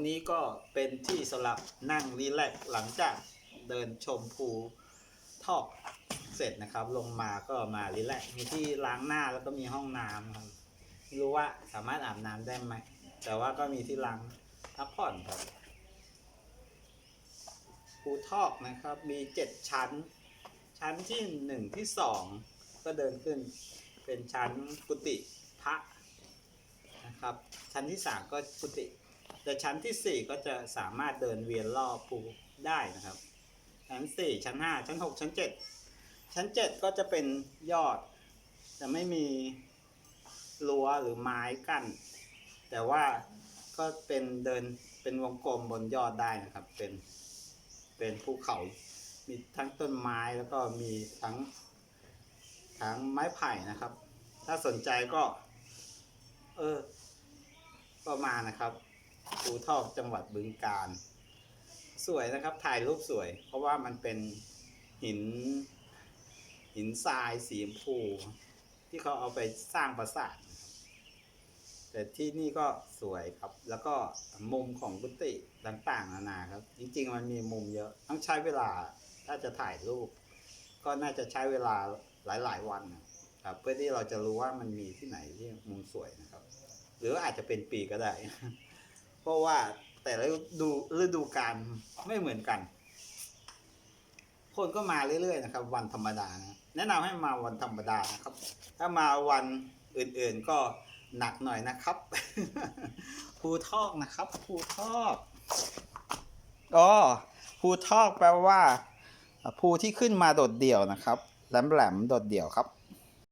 รงนี้ก็เป็นที่สำหรับนั่งรีแลกซ์หลังจากเดินชมภูทอกเสร็จนะครับ ลงมาก็มารีแลกซ์มีที่ล้างหน้าแล้วก็มีห้องน้ำครับไม่รู้ว่าสามารถอาบน้ำได้ไหม แต่ว่าก็มีที่ล้างพักผ่อนครับภูทอกนะครับมีเจ็ดชั้น ชั้นที่หนึ่งที่สองก็เดินขึ้นเป็นชั้นกุฏิพระนะครับ ชั้นที่สามก็กุฏิ แต่ชั้นที่สี่ก็จะสามารถเดินเวียนรอบภูได้นะครับ ชั้นสี่ชั้นห้าชั้นหกชั้นเจ็ดชั้นเจ็ดก็จะเป็นยอด จะไม่มีรั้วหรือไม้กั้น แต่ว่าก็เป็นเดินเป็นวงกลมบนยอดได้นะครับ เป็นเป็นภูเขา มีทั้งต้นไม้แล้วก็มีทั้งทั้งไม้ไผ่นะครับ ถ้าสนใจก็ เออ ก็มานะครับ ภูทอกจังหวัดบึงกาฬสวยนะครับถ่ายรูปสวย เพราะว่ามันเป็นหิน หินทรายสีชมพู ที่เขาเอาไปสร้างปราสาทแต่ที่นี่ก็สวยครับ แล้วก็มุมของกุฏิต่างๆนานาครับ จริงๆ มันมีมุมเยอะต้องใช้เวลา ถ้าจะถ่ายรูป ก็น่าจะใช้เวลาหลาย ๆ วันนะครับ เพื่อที่เราจะรู้ว่ามันมีที่ไหนที่มุมสวยนะครับ หรืออาจจะเป็นปีก็ได้ เพราะว่าแต่ละดูฤดูกาลไม่เหมือนกัน คนก็มาเรื่อยๆนะครับ วันธรรมดานะแนะนำให้มาวันธรรมดานะครับ ถ้ามาวันอื่นๆก็หนักหน่อยนะครับภูทอกนะครับภูทอกอ๋อภูทอกแปลว่าภูที่ขึ้นมาโดดเดี่ยวนะครับแหลมๆโดดเดี่ยวครับ